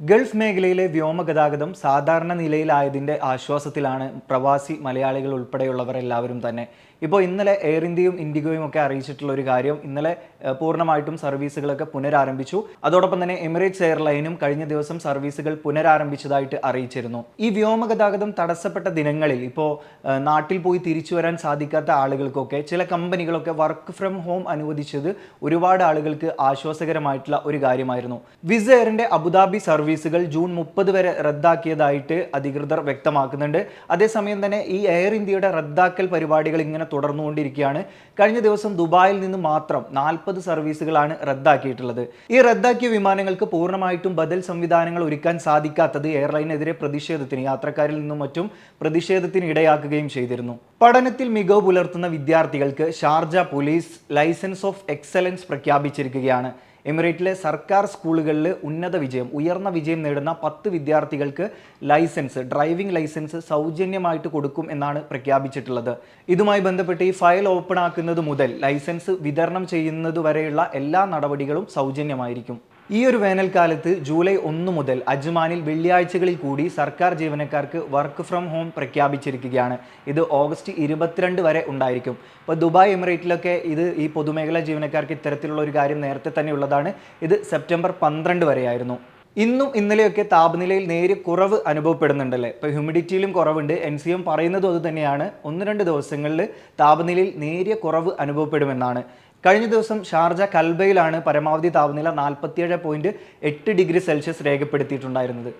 Gulf മേഖലയിലെ വ്യോമഗതാഗതം സാധാരണ നിലയിലായതിന്റെ ആശ്വാസത്തിലാണ് പ്രവാസി മലയാളികൾ ഉൾപ്പെടെയുള്ളവർ എല്ലാവരും തന്നെ. ഇപ്പോൾ ഇന്നലെ എയർ ഇന്ത്യയും ഇൻഡിഗോയും ഒക്കെ അറിയിച്ചിട്ടുള്ള ഒരു കാര്യം ഇന്നലെ പൂർണമായിട്ടും സർവീസുകളൊക്കെ പുനരാരംഭിച്ചു. അതോടൊപ്പം തന്നെ എമിറേറ്റ്സ് എയർലൈനും കഴിഞ്ഞ ദിവസം സർവീസുകൾ പുനരാരംഭിച്ചതായിട്ട് അറിയിച്ചിരുന്നു. ഈ വ്യോമഗതാഗതം തടസ്സപ്പെട്ട ദിനങ്ങളിൽ ഇപ്പോൾ നാട്ടിൽ പോയി തിരിച്ചു വരാൻ സാധിക്കാത്ത ആളുകൾക്കൊക്കെ ചില കമ്പനികളൊക്കെ വർക്ക് ഫ്രം ഹോം അനുവദിച്ചത് ഒരുപാട് ആളുകൾക്ക് ആശ്വാസകരമായിട്ടുള്ള ഒരു കാര്യമായിരുന്നു. വിസ് എയറിന്റെ അബുദാബി സർവീസുകൾ ജൂൺ മുപ്പത് വരെ റദ്ദാക്കിയതായിട്ട് അധികൃതർ വ്യക്തമാക്കുന്നുണ്ട്. അതേസമയം തന്നെ ഈ എയർ ഇന്ത്യയുടെ റദ്ദാക്കൽ പരിപാടികൾ ഇങ്ങനെ തുടർന്നുകൊണ്ടിരിക്കുകയാണ്. കഴിഞ്ഞ ദിവസം ദുബായിൽ നിന്ന് മാത്രം നാൽപ്പത് സർവീസുകളാണ് റദ്ദാക്കിയിട്ടുള്ളത്. ഈ റദ്ദാക്കിയ വിമാനങ്ങൾക്ക് പൂർണമായിട്ടും ബദൽ സംവിധാനങ്ങൾ ഒരുക്കാൻ സാധിക്കാത്തത് എയർലൈനെതിരെ പ്രതിഷേധത്തിന് യാത്രക്കാരിൽ നിന്നും മറ്റും പ്രതിഷേധത്തിന് ഇടയാക്കുകയും ചെയ്തിരുന്നു. പഠനത്തിൽ മികവ് പുലർത്തുന്ന വിദ്യാർത്ഥികൾക്ക് Sharjah police licence of excellence പ്രഖ്യാപിച്ചിരിക്കുകയാണ്. എമിറേറ്റിലെ സർക്കാർ സ്കൂളുകളിൽ ഉന്നത വിജയം ഉയർന്ന വിജയം നേടുന്ന പത്ത് വിദ്യാർത്ഥികൾക്ക് ലൈസൻസ് ഡ്രൈവിംഗ് ലൈസൻസ് സൗജന്യമായിട്ട് കൊടുക്കും എന്നാണ് പ്രഖ്യാപിച്ചിട്ടുള്ളത്. ഇതുമായി ബന്ധപ്പെട്ട് ഈ ഫയൽ ഓപ്പൺ ആക്കുന്നത് മുതൽ ലൈസൻസ് വിതരണം ചെയ്യുന്നത് വരെയുള്ള എല്ലാ നടപടികളും സൗജന്യമായിരിക്കും. ഈ ഒരു വേനൽക്കാലത്ത് ജൂലൈ ഒന്ന് മുതൽ അജ്മാനിൽ വെള്ളിയാഴ്ചകളിൽ കൂടി സർക്കാർ ജീവനക്കാർക്ക് വർക്ക് ഫ്രം ഹോം പ്രഖ്യാപിച്ചിരിക്കുകയാണ്. ഇത് ഓഗസ്റ്റ് ഇരുപത്തിരണ്ട് വരെ ഉണ്ടായിരിക്കും. ഇപ്പോൾ ദുബായ് എമിറേറ്റിലൊക്കെ ഇത് ഈ പൊതുമേഖലാ ജീവനക്കാർക്ക് ഇത്തരത്തിലുള്ള ഒരു കാര്യം നേരത്തെ തന്നെ ഉള്ളതാണ്. ഇത് സെപ്റ്റംബർ പന്ത്രണ്ട് വരെയായിരുന്നു. ഇന്നും ഇന്നലെയൊക്കെ താപനിലയിൽ നേരിയ കുറവ് അനുഭവപ്പെടുന്നുണ്ടല്ലേ? ഇപ്പോൾ ഹ്യൂമിഡിറ്റിയിലും കുറവുണ്ട്. എൻ സി എം പറയുന്നതും അത് തന്നെയാണ്. ഒന്ന് രണ്ട് ദിവസങ്ങളിൽ താപനിലയിൽ നേരിയ കുറവ് അനുഭവപ്പെടുമെന്നാണ്. കഴിഞ്ഞ ദിവസം ഷാർജ കൽബയിലാണ് പരമാവധി താപനില നാൽപ്പത്തിയേഴ് പോയിന്റ് എട്ട് ഡിഗ്രി സെൽഷ്യസ് രേഖപ്പെടുത്തിയിട്ടുണ്ടായിരുന്നത്.